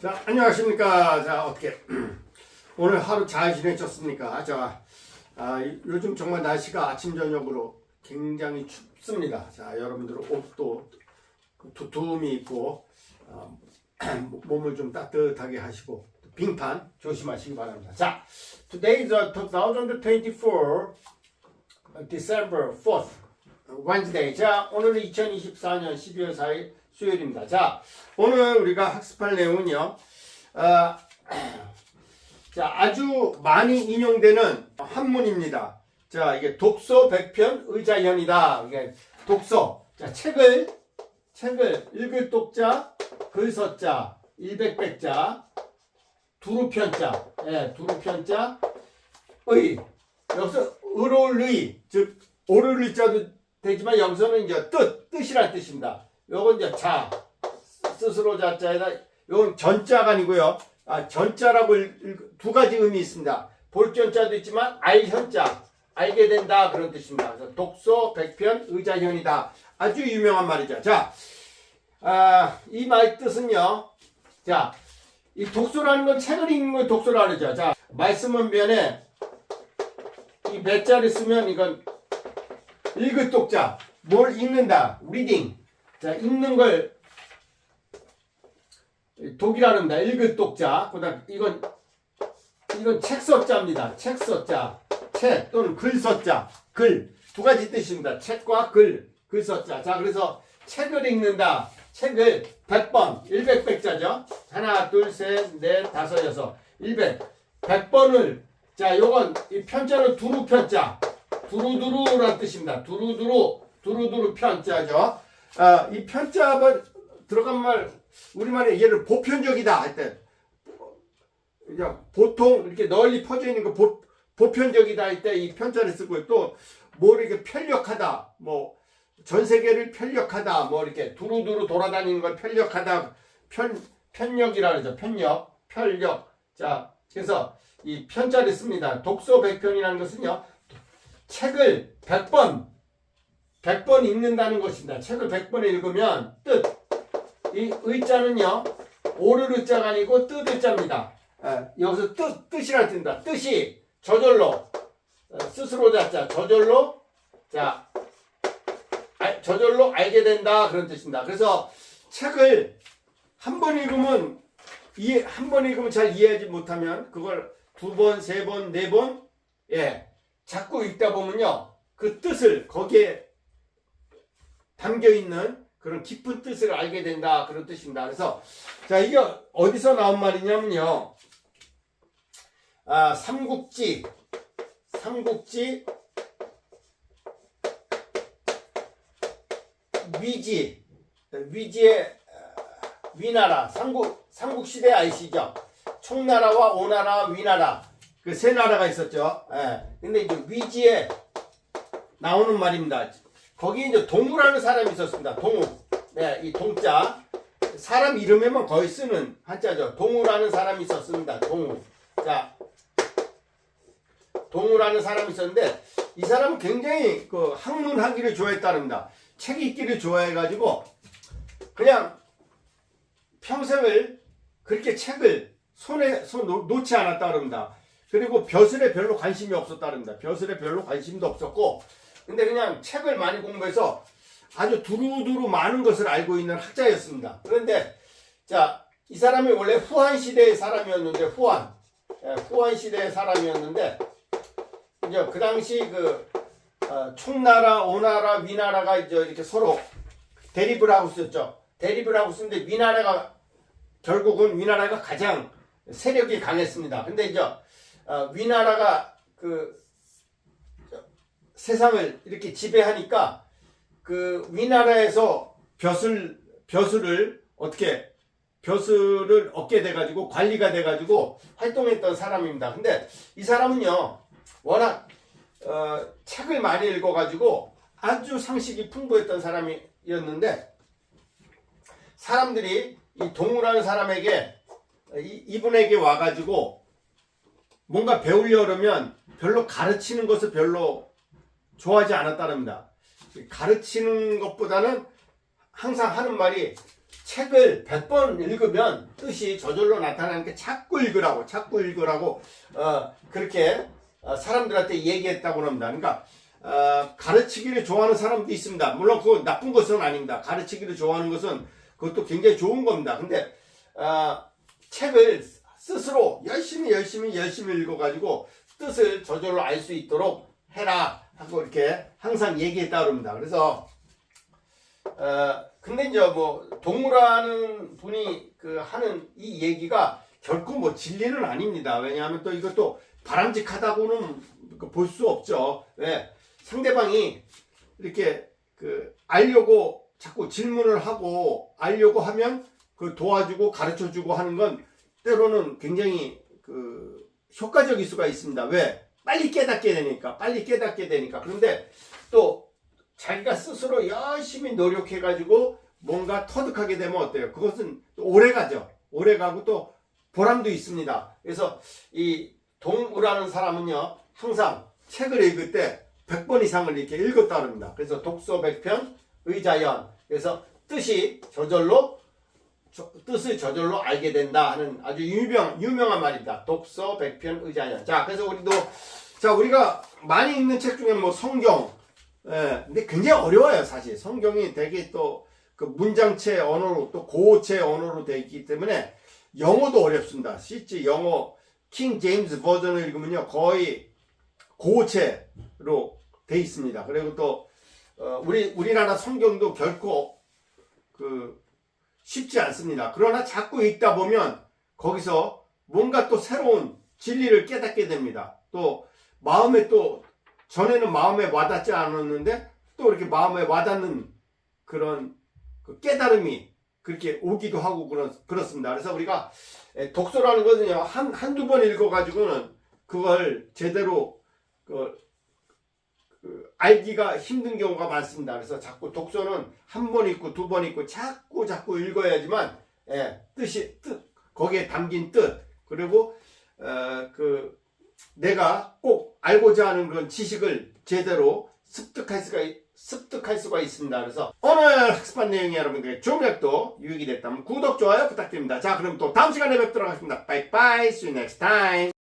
자, 안녕하십니까. 자, 어떻게 오늘 하루 잘 지내셨습니까? 자, 아, 이- 요즘 정말 날씨가 아침 저녁으로 굉장히 춥습니다. 자, 여러분들 옷도 두툼이 있고 어, 몸을 좀 따뜻하게 하시고 빙판 조심하시기 바랍니다. 자, today is uh, 2024 December 4th Wednesday. 자, 오늘은 2024년 12월 4일 수요일입니다. 자, 오늘 우리가 학습할 내용은요. 아, 자, 아주 많이 인용되는 한문입니다. 자, 이게 독서 백편 의자현이다. 이게 독서. 자, 책을 책을 읽을 독자, 글서자, 일백백자, 두루편자, 예, 두루편자, 의. 여기서 의로울 의, 즉 오를 의자도 되지만 여기서는 이제 뜻, 뜻이란 뜻입니다. 요건 이제 자, 스스로 자자에다 요건 전자가 아니고요. 아, 전자라고 두 가지 의미 있습니다. 볼 전자도 있지만 알 현자, 알게 된다 그런 뜻입니다. 그래서 독서, 백편, 의자현이다. 아주 유명한 말이죠. 자, 아, 이 말 뜻은요. 자, 이 독서라는 건 책을 읽는 걸 독서라 그러죠. 자, 말씀은 변에 이 몇자를 쓰면 이건 읽을 독자, 뭘 읽는다, reading. 자, 읽는 걸 독이라 합니다. 읽을 독자. 그다음 이건 이건 책 서자입니다. 책 서자, 책 또는 글 서자, 글 두 가지 뜻입니다. 책과 글, 글 서자. 자, 그래서 책을 읽는다. 책을 100번, 100백자죠. 하나, 둘, 셋, 넷, 다섯, 여섯, 100. 100번을 자, 요건 이 편자는 두루 편자. 두루두루라는 뜻입니다. 두루두루, 두루두루 편자죠. 아, 이 편자 들어간 말 우리말에 얘를 보편적이다 할 때 그냥 보통 이렇게 널리 퍼져 있는 거 보, 보편적이다 할 때 이 편자를 쓰고 또 뭐 이렇게 편력하다 뭐 전 세계를 편력하다 뭐 이렇게 두루두루 돌아다니는 걸 편력하다 편 편력이라 그러죠. 편력 편력. 자 그래서 이 편자를 씁니다. 독서 백편이라는 것은요 책을 100번 100번 읽는다는 것입니다 책을 100번 읽으면 뜻 이 의자는요 오를 의자가 아니고 뜻 의자입니다. 예, 여기서 뜻 뜻이라 뜻입니다. 뜻이 저절로 어, 스스로 자자 저절로 자 알- 저절로 알게 된다 그런 뜻입니다. 그래서 책을 한 번 읽으면 이해 한 번 읽으면 잘 이해하지 못하면 그걸 두 번, 세 번, 네 번, 예, 자꾸 읽다 보면요 그 뜻을 거기에 담겨 있는 그런 깊은 뜻을 알게 된다 그런 뜻입니다. 그래서 자 이게 어디서 나온 말이냐면요. 아 삼국지 삼국지 위지 위지의 아, 위나라 삼국 삼국 시대 아시죠? 총나라와 오나라 위나라 그 세 나라가 있었죠. 예. 근데 이제 위지에 나오는 말입니다. 거기 이제 동우라는 사람이 있었습니다. 동우. 네, 이 동자. 사람 이름에만 거의 쓰는 한자죠. 동우라는 사람이 있었습니다. 동우. 자, 동우라는 사람이 있었는데 이 사람은 굉장히 그 학문 하기를 좋아했다릅니다. 책 읽기를 좋아해가지고 그냥 평생을 그렇게 책을 손에 손 놓- 놓지 않았다 그럽니다. 그리고 벼슬에 별로 관심이 없었다 그럽니다. 벼슬에 별로 관심도 없었고 근데 그냥 책을 많이 공부해서 아주 두루두루 많은 것을 알고 있는 학자였습니다. 그런데 자, 이 사람이 원래 후한 시대의 사람이었는데 후한 예, 후한 시대의 사람이었는데 이제 그 당시 그 어, 총나라, 오나라, 위나라가 이제 이렇게 서로 대립을 하고 있었죠. 대립을 하고 있었는데 위나라가 결국은 위나라가 가장 세력이 강했습니다. 근데 이제 어, 위나라가 그 세상을 이렇게 지배하니까 그 위나라에서 벼슬 벼슬을 어떻게 벼슬을 얻게 돼가지고 관리가 돼가지고 활동했던 사람입니다. 근데 이 사람은요 워낙 어, 책을 많이 읽어가지고 아주 상식이 풍부했던 사람이었는데 사람들이 이 동우라는 사람에게 이, 이분에게 와가지고 뭔가 배우려 그러면 별로 가르치는 것을 별로 좋아하지 않았다랍니다. 가르치는 것보다는 항상 하는 말이 책을 100번 읽으면 뜻이 저절로 나타나니까 자꾸 읽으라고, 자꾸 읽으라고, 어, 그렇게 어, 사람들한테 얘기했다고 합니다. 그러니까, 어, 가르치기를 좋아하는 사람도 있습니다. 물론 그거 나쁜 것은 아닙니다. 가르치기를 좋아하는 것은 그것도 굉장히 좋은 겁니다. 근데, 어, 책을 스스로 열심히 열심히 열심히 읽어가지고 뜻을 저절로 알 수 있도록 해라 하고 이렇게 항상 얘기했다 그럽니다. 그래서 어 근데 이제 뭐 동무라는 분이 그 하는 이 얘기가 결코 뭐 진리는 아닙니다. 왜냐하면 또 이것도 바람직하다고는 그볼수 없죠. 왜 상대방이 이렇게 그 알려고 자꾸 질문을 하고 알려고 하면 그 도와주고 가르쳐주고 하는 건 때로는 굉장히 그 효과적일 수가 있습니다. 왜? 빨리 깨닫게 되니까, 빨리 깨닫게 되니까. 그런데 또 자기가 스스로 열심히 노력해가지고 뭔가 터득하게 되면 어때요? 그것은 또 오래 가죠. 오래 가고 또 보람도 있습니다. 그래서 이 동우라는 사람은요, 항상 책을 읽을 때 100번 이상을 이렇게 읽었다 합니다. 그래서 독서 100편, 의자연. 그래서 뜻이 저절로 저- 뜻을 저절로 알게 된다 하는 아주 유명, 유명한 말입니다. 독서, 백편, 의자연. 자, 그래서 우리도, 자, 우리가 많이 읽는 책 중에 뭐 성경, 예, 근데 굉장히 어려워요, 사실. 성경이 되게 또 그 문장체 언어로 또 고어체 언어로 되어 있기 때문에 영어도 어렵습니다. 실제 영어 킹 제임스 버전을 읽으면요, 거의 고어체로 되어 있습니다. 그리고 또, 어, 우리, 우리나라 성경도 결코 그, 쉽지 않습니다. 그러나 자꾸 읽다 보면 거기서 뭔가 또 새로운 진리를 깨닫게 됩니다. 또 마음에 또 전에는 마음에 와닿지 않았는데 또 이렇게 마음에 와닿는 그런 그 깨달음이 그렇게 오기도 하고 그렇, 그렇습니다. 그래서 우리가 에, 독서라는 것은요, 한, 한두 번 읽어가지고는 그걸 제대로 그, 그 알기가 힘든 경우가 많습니다. 그래서 자꾸 독서는 한 번 읽고 두 번 읽고 자꾸 자꾸 읽어야지만 예, 뜻이 뜻 거기에 담긴 뜻 그리고 어, 그 내가 꼭 알고자 하는 그런 지식을 제대로 습득할 수가 있- 습득할 수가 있습니다. 그래서 오늘 학습한 내용이 여러분들에게 조금이라도 유익이 됐다면 구독 좋아요 부탁드립니다. 자 그럼 또 다음 시간에 뵙도록 하겠습니다. 바이바이. See you next time.